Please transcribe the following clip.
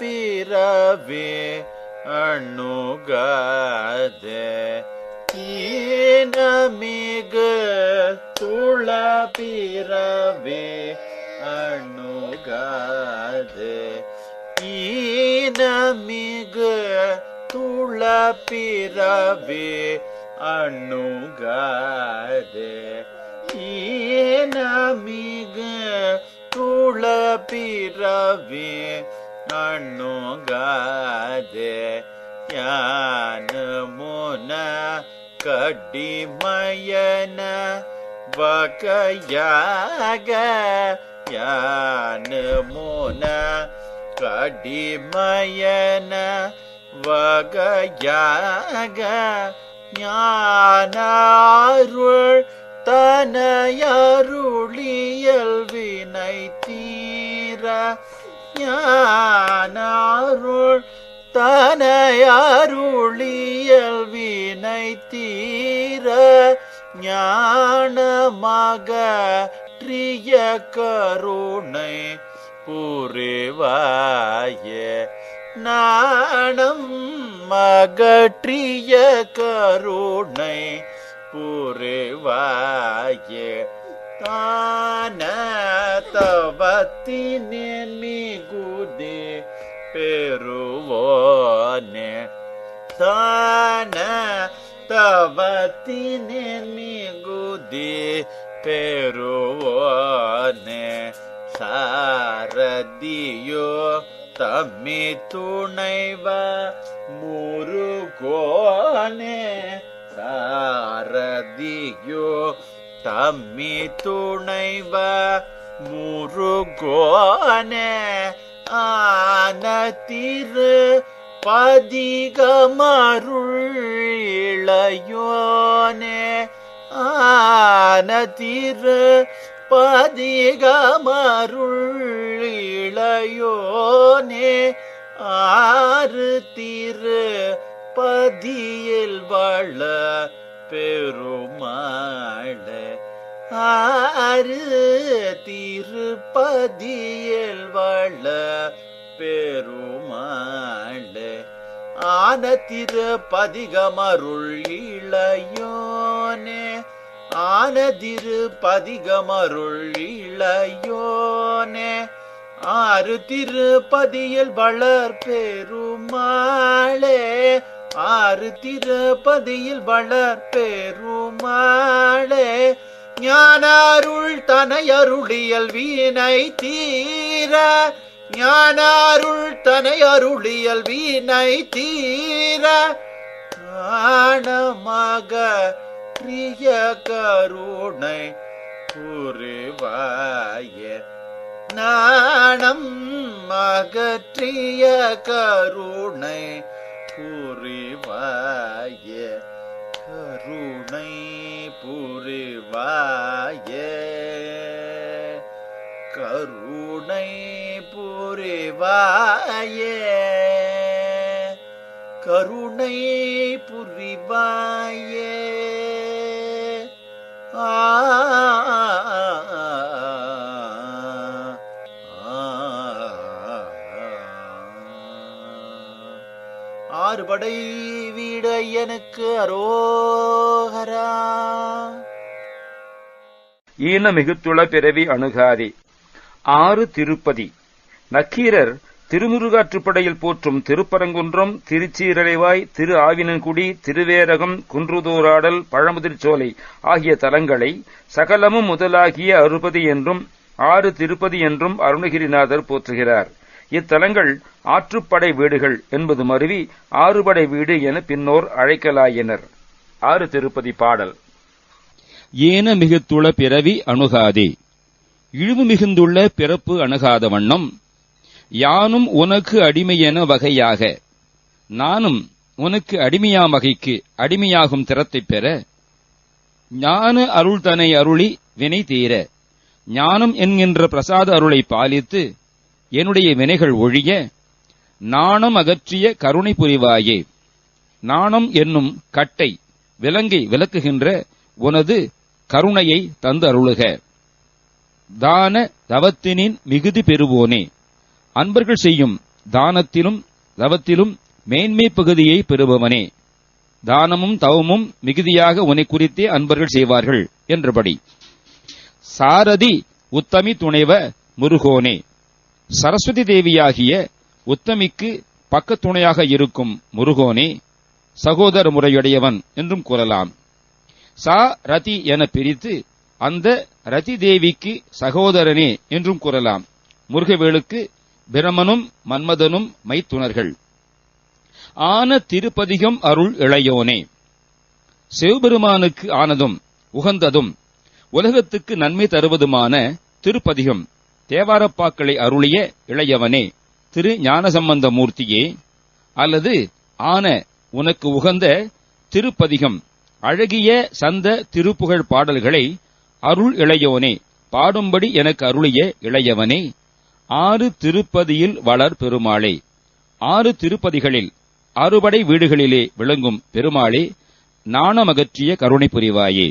பிறவே அணுகாத ஏன மிக துள பிறவே அணுகாத ஈன மிக துள பிறவே அணுகாத ஈனமிக துள பிறவே அணுகாதே யான முன கடிமயன வகையாக யான முன கடிமயன வகையாக ஞானாருள் தனையருளியல் வினை தீர ஞானாருள் தனையருளியல் வினை தீர ஞானமாக ட்ரிய கருணை புரிவாய நாணம் மகற்றிய கருணை புரிவாய தான தவத்தினின் மிகுதி பெறுவோனே தான தவத்தினின் மிகுதி பெறுவோனே சாரதியோ தம்மி துணைவ முருகோனே. சாரதியோ தம்மி துணைவ முருகோனே. ஆன திரு பதிகமருள் இளையோனே ஆன திரு பதிகமருள் திரு பதியில் வாழ பெருமாள. ஆறு திருப்பதியில் வாழ பெருமாள. ஆன திருப்பதிகமருள் இளையோனே. ஆன திருப்பதிகமருள் இளையோனே. ஆறு திருப்பதியில் வளர் பெருமாளே. ஆறு திருப்பதியில் வளர் பெருமாளே. ஞானாருள் தனையருளியல் வீணை தீர. ஞானாருள் தனையருளியல் வீணை தீர. ஞானமாக பிரிய கருணை புரிவாயே நாணம் மகற்றிய கருணை புரிவாய. கருணை புரிவாய. கருணை புரிவாய. கருணை புரிவாய. ஆ ஆறுபடை வீட அரோகரா. ஈன மிகுத்துள பிறவி அணுகாதே. ஆறு திருப்பதி. நக்கீரர் திருமுருகாற்றுப்படையில் போற்றும் திருப்பரங்குன்றம் திருச்சீரலைவாய் திரு ஆவினன்குடி திருவேரகம் குன்றுதோராடல் பழமுதிர்ச்சோலை ஆகிய தலங்களை சகலமும் முதலாகிய அறுபதி என்றும் ஆறு திருப்பதி என்றும் அருணகிரிநாதர் போற்றுகிறார். இத்தலங்கள் ஆற்றுப்படை வீடுகள் என்பது மருவி ஆறுபடை வீடு என பின்னோர் அழைக்கலாயினர். ஆறு திருப்பதி பாடல். ஏன மிகுத்துள பிறவி அணுகாதே. இழிவு மிகுந்துள்ள பிறப்பு அணுகாத வண்ணம். யானும் உனக்கு அடிமையென வகையாக. நானும் உனக்கு அடிமையாம் வகைக்கு அடிமையாகும் திறத்தைப் பெற. ஞான அருள் தனை அருளி வினை தீர. ஞானம் என்கின்ற பிரசாத அருளை பாலித்து என்னுடைய வினைகள் ஒழிய நாணம் அகற்றிய கருணை புரிவாயே. நாணம் என்னும் கட்டை விலங்கை விளக்குகின்ற உனது கருணையை தந்து அருளுக. தான தவத்தினின் மிகுதி பெறுவோனே. அன்பர்கள் செய்யும் தானத்திலும் தவத்திலும் மேன்மை பகுதியை பெறுபவனே. தானமும் தவமும் மிகுதியாக உன்னை குறித்தே அன்பர்கள் செய்வார்கள் என்றபடி. சாரதி உத்தமி துணைவ முருகோனே. சரஸ்வதி தேவியாகிய உத்தமிக்கு பக்கத்துணையாக இருக்கும் முருகோனே சகோதர முறையுடையவன் என்றும் கூறலாம். சா ரதி என பிரித்து அந்த ரதி தேவிக்கு சகோதரனே என்றும் கூறலாம். முருகவேலுக்கு பிரமனும் மன்மதனும் மைத்துனர்கள். ஆன திருப்பதிகம் அருள் இளையோனே. சிவபெருமானுக்கு ஆனதும் உகந்ததும் உலகத்துக்கு நன்மை தருவதுமான திருப்பதிகம். தேவாரப்பாக்களை அருளிய இளையவனே திரு ஞானசம்பந்த மூர்த்தியே அல்லது ஆன உனக்கு உகந்த திருப்பதிகம் அழகிய சந்த திருப்புகழ் பாடல்களை அருள் இளையோனே பாடும்படி எனக்கு அருளிய இளையவனே ஆறு திருப்பதியில் வளர் பெருமாளே. ஆறு திருப்பதிகளில் அறுபடை வீடுகளிலே விளங்கும் பெருமாளே நாணமகற்றிய கருணை புரிவாயே